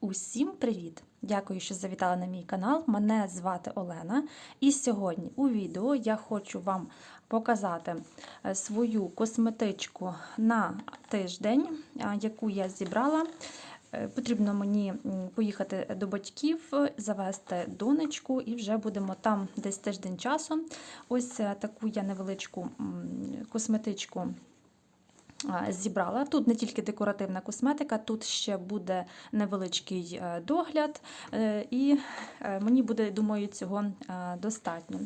Усім привіт! Дякую, що завітали на мій канал. Мене звати Олена. І сьогодні у відео я хочу вам показати е, свою косметичку на тиждень, яку я зібрала. Е, Потрібно мені поїхати до батьків, завести донечку, і вже будемо там десь тиждень часу. Ось е, таку я невеличку косметичку зібрала. Тут не тільки декоративна косметика, тут ще буде невеличкий е, догляд, е, і е, мені буде, думаю, цього достатньо.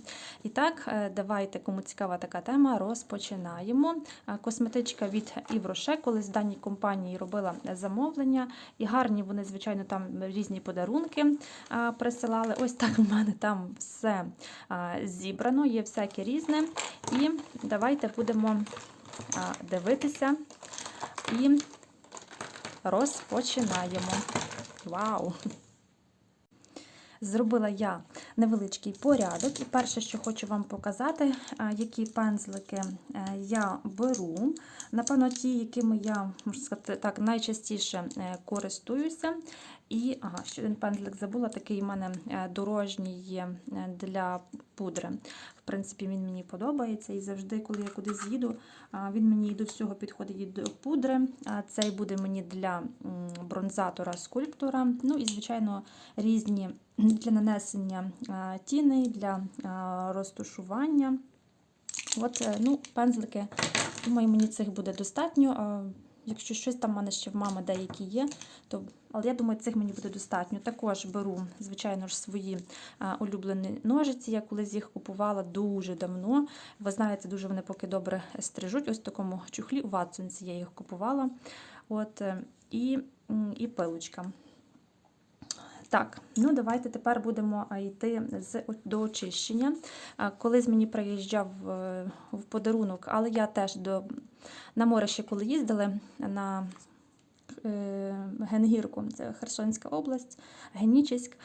І так, давайте, кому цікава така тема, розпочинаємо. Косметичка від Rocher, колись в даній компанії робила замовлення, і гарні вони, звичайно, там різні подарунки присилали. Ось так в мене там все зібрано, є всяке різне. І давайте будемо дивитися і розпочинаємо. Вау! Зробила я невеличкий порядок, і перше, що хочу вам показати, які пензлики е, я беру. Напевно, ті, якими я можна сказати, так, найчастіше е, користуюся. І ага, ще один пензлик забула, такий у мене е, дорожній є для пудри. В принципі, він мені подобається. І завжди, коли я кудись їду, він мені до всього підходить до пудри. Цей буде мені для бронзатора, скульптора. Ну і, звичайно, різні для нанесення тіней, для а, розтушування. От, е, ну, пензлики, думаю, мені цих буде достатньо. Якщо щось там в мене ще в мами деякі є, то але я думаю, цих мені буде достатньо. Також беру, звичайно ж, свої улюблені ножиці. Я колись їх купувала дуже давно. Ви знаєте, дуже вони поки добре стрижуть. Ось в такому чухлі у Ватсонці я їх купувала. От, е, і, і пилочка. Так, ну давайте тепер будемо йти з, до очищення. Колись мені приїжджав е, в подарунок, але я теж до, на море ще коли їздили на Генгірку, це Херсонська область, Генічеськ.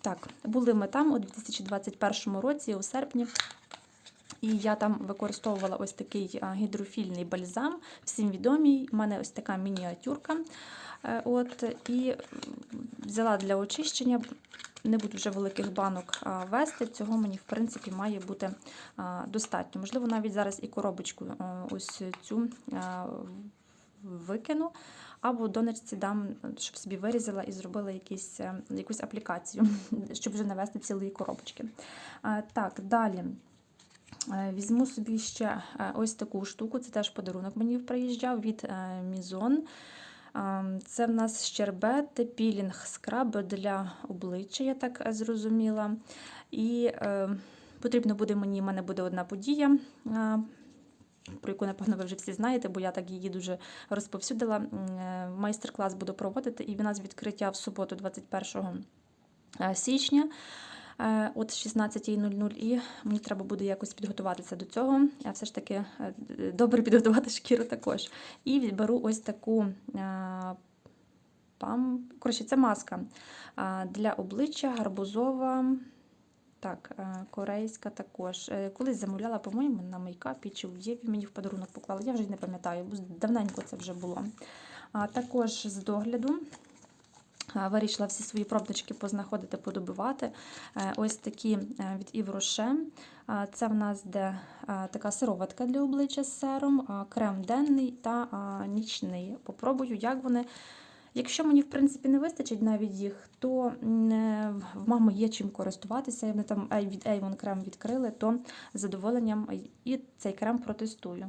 Так, були ми там у 2021 році, у серпні. І я там використовувала ось такий гідрофільний бальзам, всім відомий. У мене ось така мініатюрка. Е, От, і взяла для очищення. Не буду вже великих банок вести. Цього мені, в принципі, має бути достатньо. Можливо, навіть зараз і коробочку ось цю викину, або донечці дам, щоб собі вирізала і зробила якісь, е, якусь аплікацію, щоб вже навести цілої коробочки. Так, далі. Е, Візьму собі ще е, ось таку штуку, це теж подарунок мені приїжджав від е, Мізон. Це в нас щербет, пілінг скраб для обличчя, я так е, зрозуміла. І е, потрібно буде мені, в мене буде одна подія. Про яку, напевно, ви вже всі знаєте, бо я так її дуже розповсюдила. Е, Майстер-клас буду проводити, і в нас відкриття в суботу, 21 е, січня е, от 16.00, і мені треба буде якось підготуватися до цього. Я все ж таки добре підготувати шкіру також. І відберу ось таку пам. Коротше, це маска для обличчя, гарбузова. Так, е, корейська також. Е, Колись замовляла, по-моєму, на мейкапі чи в Єві мені в подарунок поклала. Я вже не пам'ятаю, давненько це вже було. Також з догляду Вирішила всі свої пробнички познаходити, подобивати. Е, Ось такі е, від. А, Це в нас де така сироватка для обличчя з сером, крем денний та нічний. Попробую, як вони. Якщо мені, в принципі, не вистачить навіть їх, то е, в мами є чим користуватися. Вони там від Avon крем відкрили, то з задоволенням і цей крем протестую.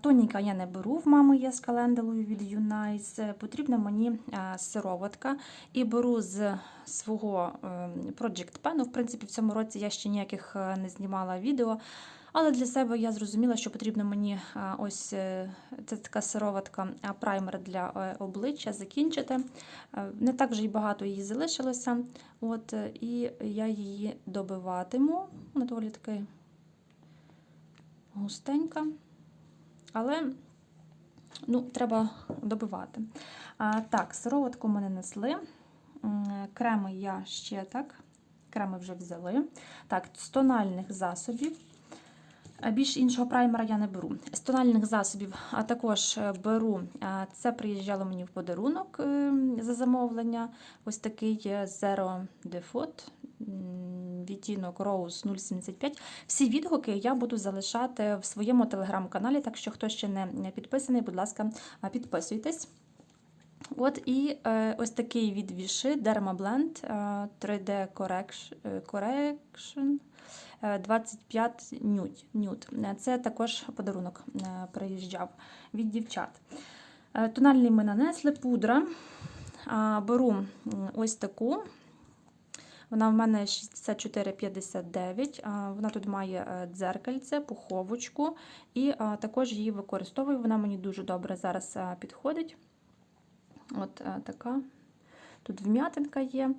Тоніка я не беру, в мами є з календелою від Unice. Потрібна мені сироватка. І беру з свого ем, Project Pen. В принципі, в цьому році я ще ніяких е, не знімала відео. Але для себе я зрозуміла, що потрібно мені ось е, це така сироватка, праймер для е, обличчя закінчити. Е, Не так вже й багато її залишилося. От, е, і я її добиватиму. Вона доволі таки густенька. Але ну, треба добивати. А, так, сироватку ми не несли. Креми я ще так. Креми вже взяли. Так, з тональних засобів. А Більш іншого праймера я не беру. З тональних засобів а також е, беру. Це приїжджало мені в подарунок е, за замовлення. Ось такий е, Zero Default, відтінок Rose 075. Всі відгуки я буду залишати в своєму телеграм-каналі, так що хто ще не підписаний, будь ласка, підписуйтесь. От і е, ось такий від Віши Dermablend е, 3D Correction, е, е, 25 нюд. нюд. Е, Це також подарунок е, приїжджав від дівчат. Е, Тональний ми нанесли, пудра. Беру ось таку. Вона в мене 64,59. Вона тут має е, дзеркальце, пуховочку, і також її використовую. Вона мені дуже добре зараз підходить. От е, така. Тут вм'ятинка є.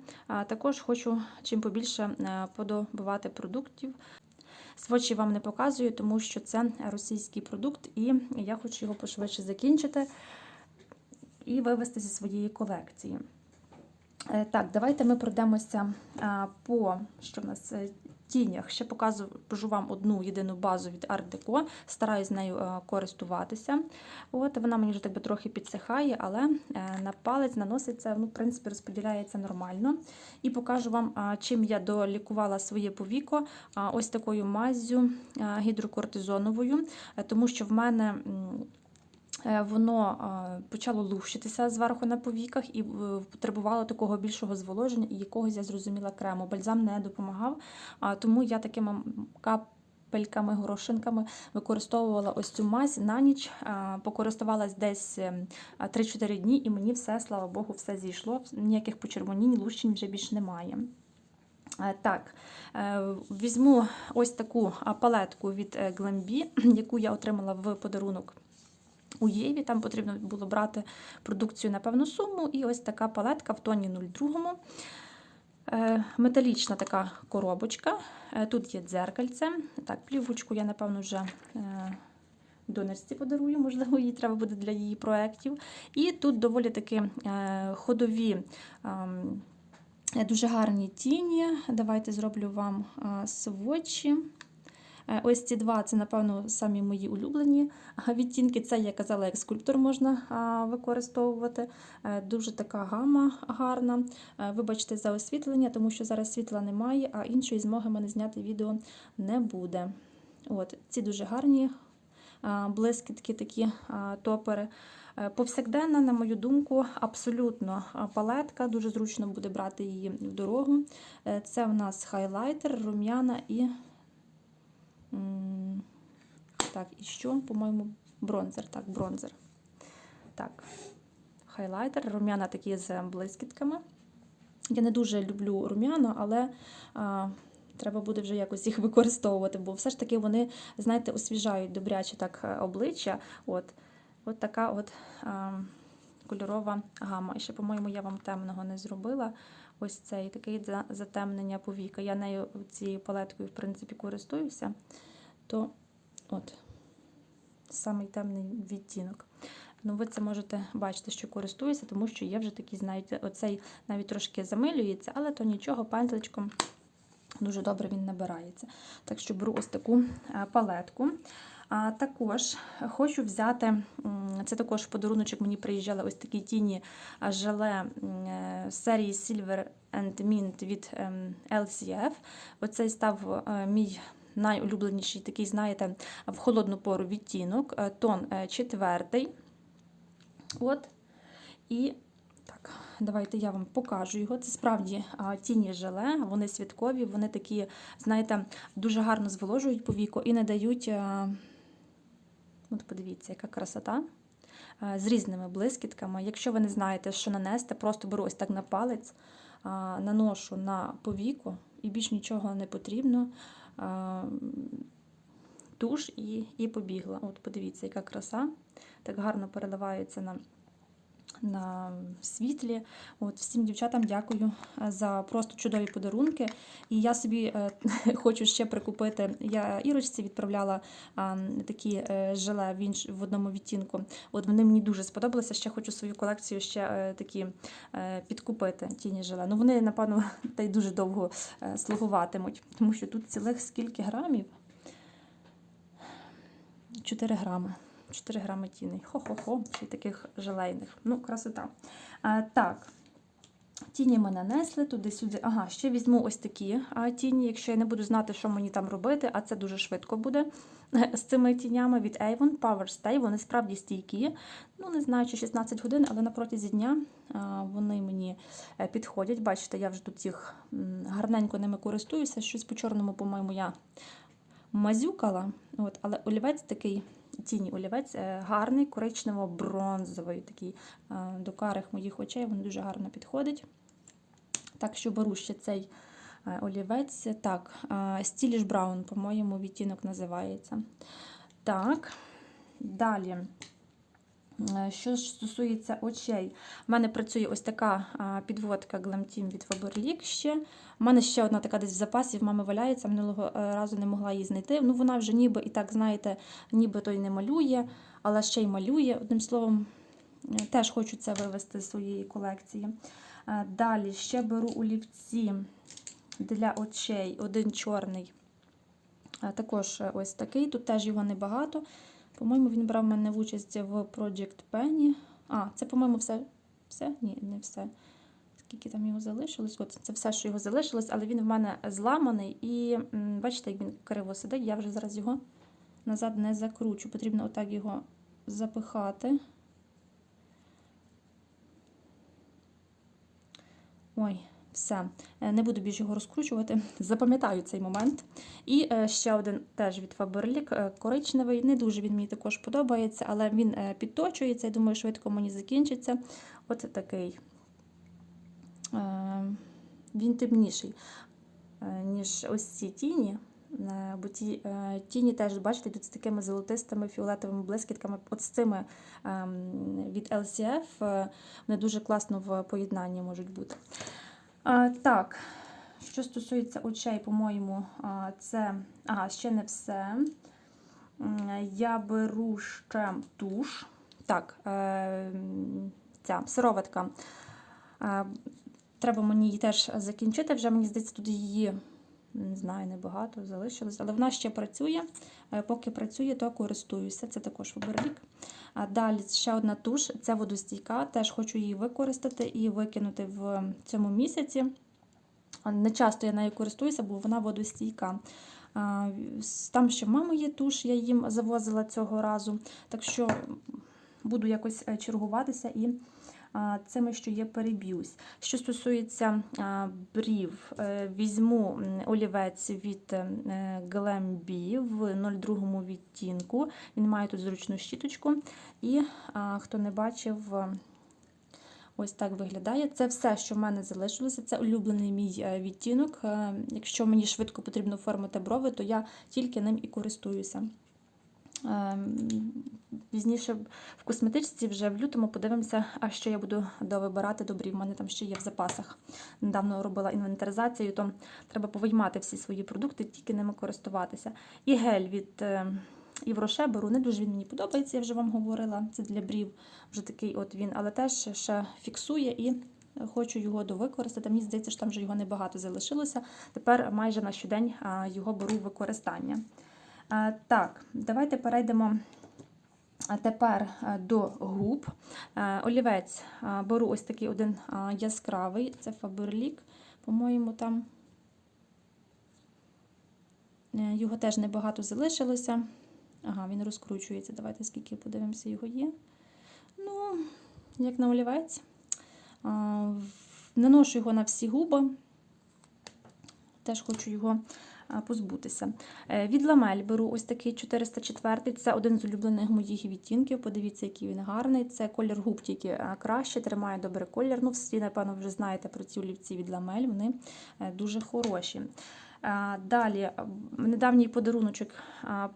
Також хочу чим побільше е, подобувати продуктів. Свочі вам не показую, тому що це російський продукт, і я хочу його пошвидше закінчити і вивести зі своєї колекції. Е, Так, давайте ми пройдемося по що в нас е, тінях. Ще покажу вам одну єдину базу від Art Deco. Стараюсь нею е, користуватися. От Вона мені вже так би трохи підсихає, але е, на палець наноситься, ну, в принципі, розподіляється нормально. І покажу вам, чим я долікувала своє повіко ось такою маззю гідрокортизоновою, е, тому що в мене. Е, Воно почало лущитися зверху на повіках і е, потребувало такого більшого зволоження і якогось я зрозуміла крему. Бальзам не допомагав, тому я такими капельками, горошинками використовувала ось цю мазь на ніч, покористувалась десь е, 3-4 дні, і мені все, слава Богу, все зійшло. Ніяких почервонінь, лущень вже більш немає. Е, Так, візьму ось таку палетку від Glambi, яку я отримала в подарунок у Єві. Там потрібно було брати продукцію на певну суму. І ось така палетка в тоні 02. Е, Металічна така коробочка. Е, Тут є дзеркальце. Так, плівочку я, напевно, вже е, донорці подарую, можливо, їй треба буде для її проєктів. І тут доволі таки ходові. ем, Дуже гарні тіні. Давайте зроблю вам. Е, Ось ці два це, напевно, самі мої улюблені відтінки. Це, я казала, як скульптор можна використовувати. Е, Дуже така гама гарна. Е, Вибачте за освітлення, тому що зараз світла немає, а іншої змоги мене зняти відео не буде. От, Ці дуже гарні блискітки, такі топери. Е, Повсякденна, на мою думку, абсолютно палетка. Дуже зручно буде брати її в дорогу. Е, Це в нас хайлайтер, рум'яна і. Так, і що? По-моєму, бронзер. Так, бронзер. Так, хайлайтер, рум'яна такі з блискітками. Я не дуже люблю рум'яна, але а, треба буде вже якось їх використовувати, бо все ж таки вони, знаєте, освіжають добряче так е, обличчя. От. От така от а, кольорова гама. І ще, по-моєму, я вам темного не зробила. Ось цей такий затемнення повіка. Я нею цією палеткою, в принципі, користуюся. То от самий темний відтінок. Ну, ви це можете бачити, що користуюся, тому що є вже такі, знаєте, оцей навіть трошки замилюється, але то нічого, пензличком дуже добре він набирається. Так що беру ось таку е, палетку. А також хочу взяти, це також в подаруночок мені приїжджали ось такі тіні желе е, серії Silver and Mint від ем, LCF. Оцей став е, мій найулюбленіший, такий, знаєте, в холодну пору відтінок, е, тон четвертий. От. І так, давайте я вам покажу його. Це справді тіні желе, вони святкові, вони такі, знаєте, дуже гарно зволожують повіку і не дають. А, от подивіться, яка красота. З різними блискітками. Якщо ви не знаєте, що нанести, просто беру ось так на палець, наношу на повіку і більш нічого не потрібно. Туш і, і побігла. От подивіться, яка краса. Так гарно переливається на на світлі. От Всім дівчатам дякую е, за просто чудові подарунки. І я собі е, хочу ще прикупити. Я Ірочці відправляла такі е, желе в, інш, в одному відтінку. От Вони мені дуже сподобалися. Ще хочу свою колекцію ще такі підкупити тіні желе. Ну Вони, напевно, та й дуже довго слугуватимуть, тому що тут цілих скільки грамів. 4 грами. 4 грами тіней. Хо-хо-хо, ще й таких желейних. Ну, красота. А, так. Тіні ми нанесли туди-сюди. Ага, ще візьму ось такі тіні, якщо я не буду знати, що мені там робити, а це дуже швидко буде з цими тінями від Avon Power Stay. Вони справді стійкі. Ну, не знаю, чи 16 годин, але на протязі дня вони мені е, підходять. Бачите, я вже тут їх гарненько ними користуюся. Щось по чорному, по-моєму, я мазюкала. От, але олівець такий. Тіні олівець е, гарний, коричнево-бронзовий, такий е, до карих моїх очей, він дуже гарно підходить. Так що беру ще цей е, олівець. Так, Стіліш Браун, по-моєму, відтінок називається. Так, далі. Е, Що ж стосується очей, в мене працює ось така підводка Glam від Faberlic ще. У мене ще одна така десь в запасі, в мами валяється, минулого е, разу не могла її знайти. Ну, вона вже ніби і так, знаєте, ніби то й не малює, але ще й малює. Одним словом, е, теж хочу це вивести з своєї колекції. Далі ще беру олівці для очей, один чорний. Також ось такий. Тут теж його небагато. По-моєму, він брав мене в участь в Project Penny. А, це, по-моєму, все. Все? Ні, не все. Скільки там його залишилось? От це все, що його залишилось, але він в мене зламаний. І бачите, як він криво сидить. Я вже зараз його назад не закручу. Потрібно отак його запихати. Ой, все. Е, Не буду більше його розкручувати. Запам'ятаю цей момент. І е, ще один теж від Faberlic, е, коричневий. Не дуже він мені також подобається, але він підточується. Я думаю, швидко мені закінчиться. От такий. Він темніший, ніж ось ці тіні. Бо ті тіні теж, бачите, йдуть з такими золотистими фіолетовими блискітками. От з цими ем, від LCF вони дуже класно в поєднанні можуть бути. А, так, що стосується очей, по-моєму, це. а, ще не все. Я беру ще туш. Так, е, ця сироватка. Е, Треба мені її теж закінчити. Вже мені здається, тут її не знаю, небагато залишилось, але вона ще працює. Е, Поки працює, то користуюся. Це також. А далі ще одна туш, це водостійка. Теж хочу її використати і викинути в цьому місяці. Не часто я нею користуюся, бо вона водостійка. Там ще в мами є туш, я їм завозила цього разу. Так що буду якось е, чергуватися і цими, що є, переб'юсь. Що стосується брів, е, візьму олівець від е, Glambi в 02 відтінку. Він має тут зручну щіточку. І хто не бачив, ось так виглядає. Це все, що в мене залишилося. Це улюблений мій е, відтінок. Якщо мені швидко потрібно оформити брови, то я тільки ним і користуюся. Ем, Пізніше в косметичці вже в лютому подивимося, а що я буду довибирати до брів. У мене там ще є в запасах. Недавно робила інвентаризацію, то треба повиймати всі свої продукти, тільки ними користуватися. І гель від е, Євроше беру. Не дуже він мені подобається, я вже вам говорила. Це для брів вже такий от він, але теж ще фіксує і. Хочу його довикористати. Мені здається, що там вже його небагато залишилося. Тепер майже на щодень його беру в використання. Так, давайте перейдемо тепер до губ. Олівець беру ось такий один яскравий, це Faberlic, по-моєму, там Е, його теж небагато залишилося. Ага, він розкручується. Давайте скільки подивимося, його є. Ну, як на олівець. Наношу його на всі губи. Теж хочу його позбутися. Е, Від ламель беру ось такий 404. Це один з улюблених моїх відтінків. Подивіться, який він гарний. Це колір губ тільки краще, тримає добре колір. Ну, всі, напевно, вже знаєте про ці олівці від ламель. Вони е, дуже хороші. Далі, недавній подаруночок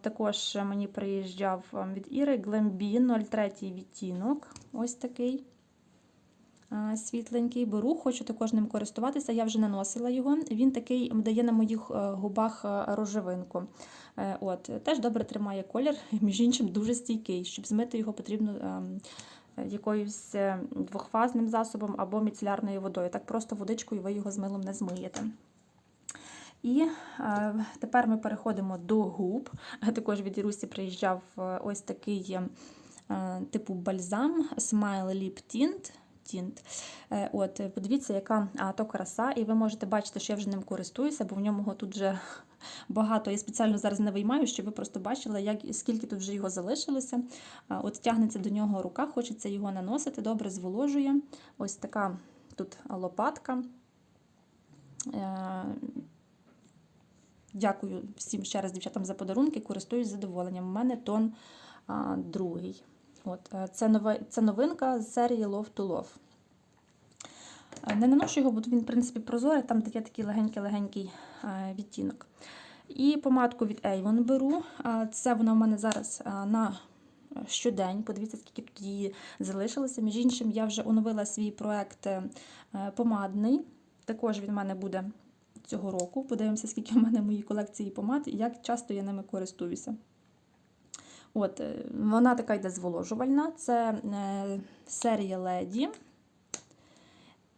також мені приїжджав від Іри Glambi 03 відтінок. Ось такий світленький. Беру, хочу також ним користуватися. Я вже наносила його. Він такий дає на моїх е, губах е, рожевинку. Е, От, теж добре тримає колір, між іншим дуже стійкий. Щоб змити його, потрібно. ем, Якоюсь е, двохфазним засобом або міцелярною водою. Так просто водичкою ви його з милом не змиєте. І е, тепер ми переходимо до губ. Також від Ірусі приїжджав е, ось такий е, типу бальзам Smile Lip Tint. Тінт. Е, От, е, подивіться, яка то краса, і ви можете бачити, що я вже ним користуюся, бо в ньому тут вже багато. Я спеціально зараз не виймаю, щоб ви просто бачили, як, скільки тут вже його залишилося. От тягнеться до нього рука, хочеться його наносити, добре зволожує. Ось така тут лопатка. Е, Дякую всім ще раз дівчатам за подарунки, користуюсь задоволенням. У мене тон а, другий. От, е, це, нове, це новинка з серії Love to Love. Е, Не наношу його, бо він, в принципі, прозорий, там є такий легенький-легенький е, відтінок. І помадку від Avon беру. Це вона в мене зараз на щодень. Подивіться, скільки тут її залишилося. Між іншим, я вже оновила свій проект помадний. Також він в мене буде цього року. Подивимося, скільки в мене в моїй колекції помад і як часто я ними користуюся. От, е, Вона така йде зволожувальна. Це е, серія Леді.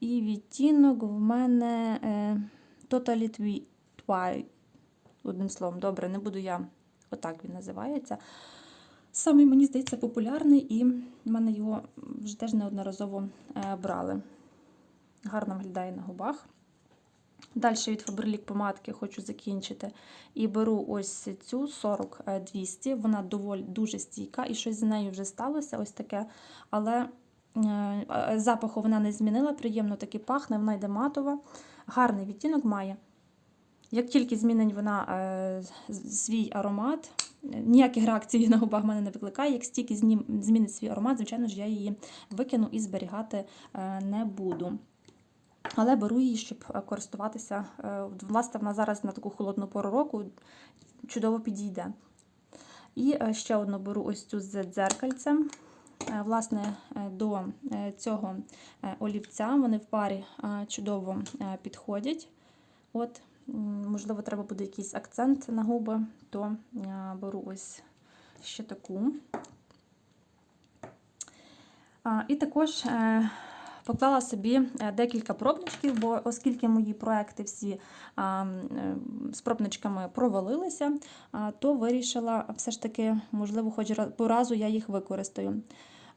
І відтінок в мене е, Totally Twi-. Одним словом, добре, не буду я. Отак він називається. Саме, мені здається, популярний, і в мене його вже теж неодноразово брали. Гарно виглядає на губах. Далі від Faberlic помадки хочу закінчити. І беру ось цю 40-200. Вона доволі дуже стійка, і щось з нею вже сталося, ось таке. Але е, запаху вона не змінила, приємно таки пахне, вона йде матова. Гарний відтінок має. Як тільки змінить вона е, свій аромат, е, ніяких реакцій на губах мене не викликає. Як стільки змінить свій аромат, звичайно ж, я її викину і зберігати е, не буду. Але беру її, щоб е, користуватися. Е, Власне, вона зараз на таку холодну пору року чудово підійде. І е, ще одну беру ось цю з дзеркальцем. Власне, до цього олівця вони в парі чудово підходять. От, можливо, треба буде якийсь акцент на губи, то беру ось ще таку. І також поклала собі е, декілька пробничків, бо оскільки мої проекти всі е, з пробничками провалилися, то вирішила все ж таки, можливо, хоч по разу я їх використаю.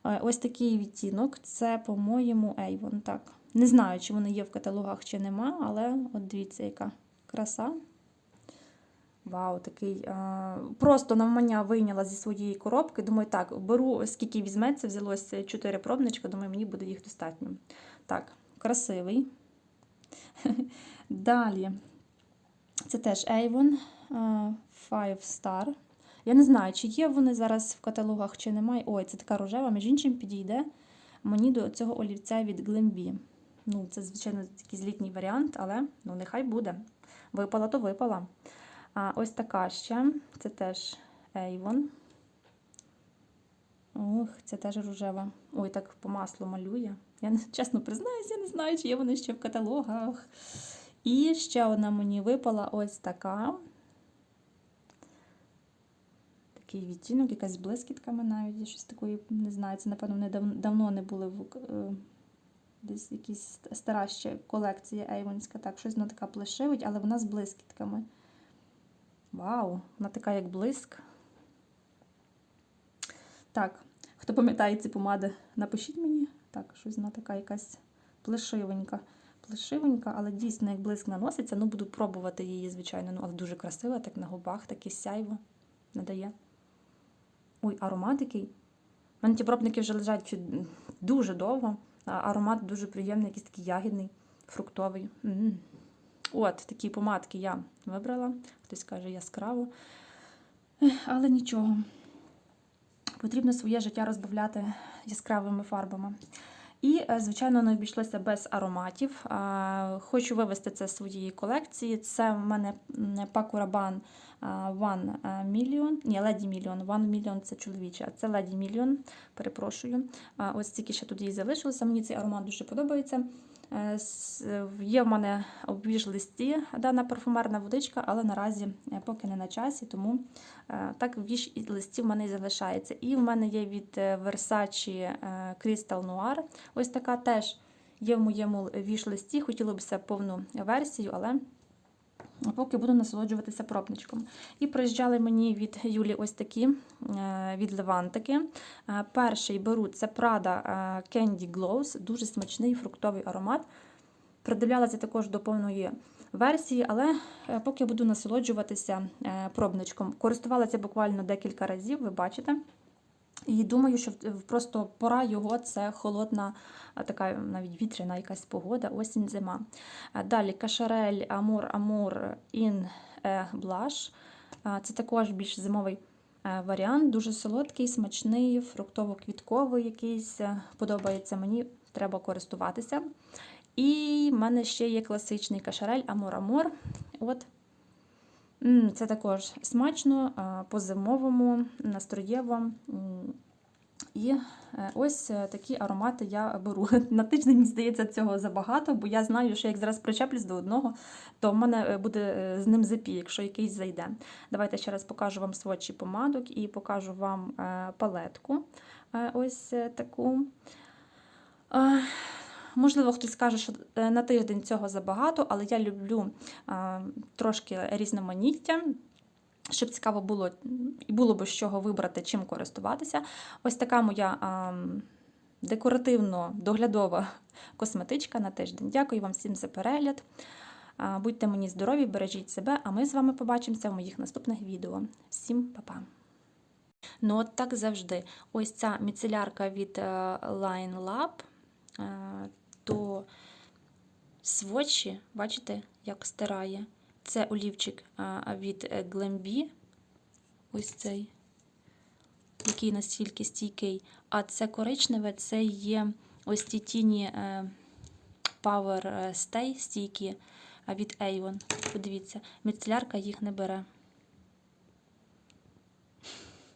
Е, Ось такий відтінок, це, по-моєму, Avon. Так. Не знаю, чи вони є в каталогах, чи нема, але от дивіться, яка краса. Вау, такий. А, просто навмання вийняла зі своєї коробки. Думаю, так, беру, скільки візьметься, взялося 4 пробничка, думаю, мені буде їх достатньо. Так, красивий. Далі. Це теж Avon а, Five Star. Я не знаю, чи є вони зараз в каталогах, чи немає. Ой, це така рожева, між іншим підійде мені до цього олівця від Glambi. Ну, це, звичайно, якийсь літній варіант, але ну, нехай буде. Випала, то випала. А ось така ще. Це теж Avon. Ух, це теж рожева. Ой, так по маслу малює. Я чесно признаюсь, я не знаю, чи є вони ще в каталогах. І ще одна мені випала ось така. Такий відтінок, якась з блискітками навіть. Щось такої, не знаю, це, напевно, дав- давно не були в е, десь якісь стара ще колекція Ейвонська. Так, щось вона така плешивить, але вона з блискітками. Вау, вона така, як блиск. Так, хто пам'ятає ці помади, напишіть мені. Так, щось вона така якась плешивенька. Плешивенька, але дійсно, як блиск наноситься, ну буду пробувати її, звичайно. Ну, але дуже красива, так на губах, таке сяйво надає. Ой, аромат який. У мене ті пробники вже лежать дуже довго. Аромат дуже приємний, якийсь такий ягідний, фруктовий. М. От, такі помадки я вибрала. Хтось каже яскраво. Але нічого. Потрібно своє життя розбавляти яскравими фарбами. І, е, звичайно, не обійшлося без ароматів. Хочу вивести це з своєї колекції. Це в мене Rabanne а, One Million. Ні, Lady Million. One Million це чоловіче, а це Lady Million. Перепрошую. Ось тільки ще тут її залишилося. Мені цей аромат дуже подобається. Е, Є в мене в віж-листі дана парфумерна водичка, але наразі е, поки не на часі, тому е, так в віж-листі в мене і залишається. І в мене є від Versace Crystal Noir. Ось така теж є в моєму віж-листі. Хотілося б повну версію, але поки буду насолоджуватися пробничком. І приїжджали мені від Юлі ось такі е, від Левантики. Е, Перший беру це Prada е, Candy Glows, дуже смачний фруктовий аромат. Придивлялася також до повної версії, але поки буду насолоджуватися пробничком. Користувалася буквально декілька разів, ви бачите. І думаю, що просто пора його це холодна, така навіть вітряна якась погода, осінь, зима. Далі кашарель Амур Амур Ін Блаш. Це також більш зимовий е, варіант, дуже солодкий, смачний, фруктово-квітковий якийсь. е, Подобається мені, треба користуватися. І в мене ще є класичний кашарель Амур Амур. От. Це також смачно, по-зимовому, настроєво. І е, ось е, такі аромати я беру. На тиждень, мені здається, цього забагато, бо я знаю, що як зараз причеплюсь до одного, то в мене е, буде з ним запій, якщо якийсь зайде. Давайте ще раз покажу вам сводчий помадок і покажу вам палетку. Ось таку. Можливо, хтось скаже, що е, на тиждень цього забагато, але я люблю трошки різноманіття, щоб цікаво було і було б з чого вибрати, чим користуватися. Ось така моя декоративно-доглядова косметичка на тиждень. Дякую вам всім за перегляд. Е, Будьте мені здорові, бережіть себе, а ми з вами побачимося в моїх наступних відео. Всім па-па! Ну, от так завжди. Ось ця міцелярка від е, Line Lab, е, то сводчі, бачите, як стирає. Це олівчик е, від е, Glambi, ось цей, який настільки стійкий. А це коричневе, це є ось ті тіні е, Power Stay стійкі е, від Avon. Подивіться, міцелярка їх не бере.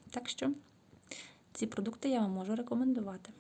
Так що ці продукти я вам можу рекомендувати.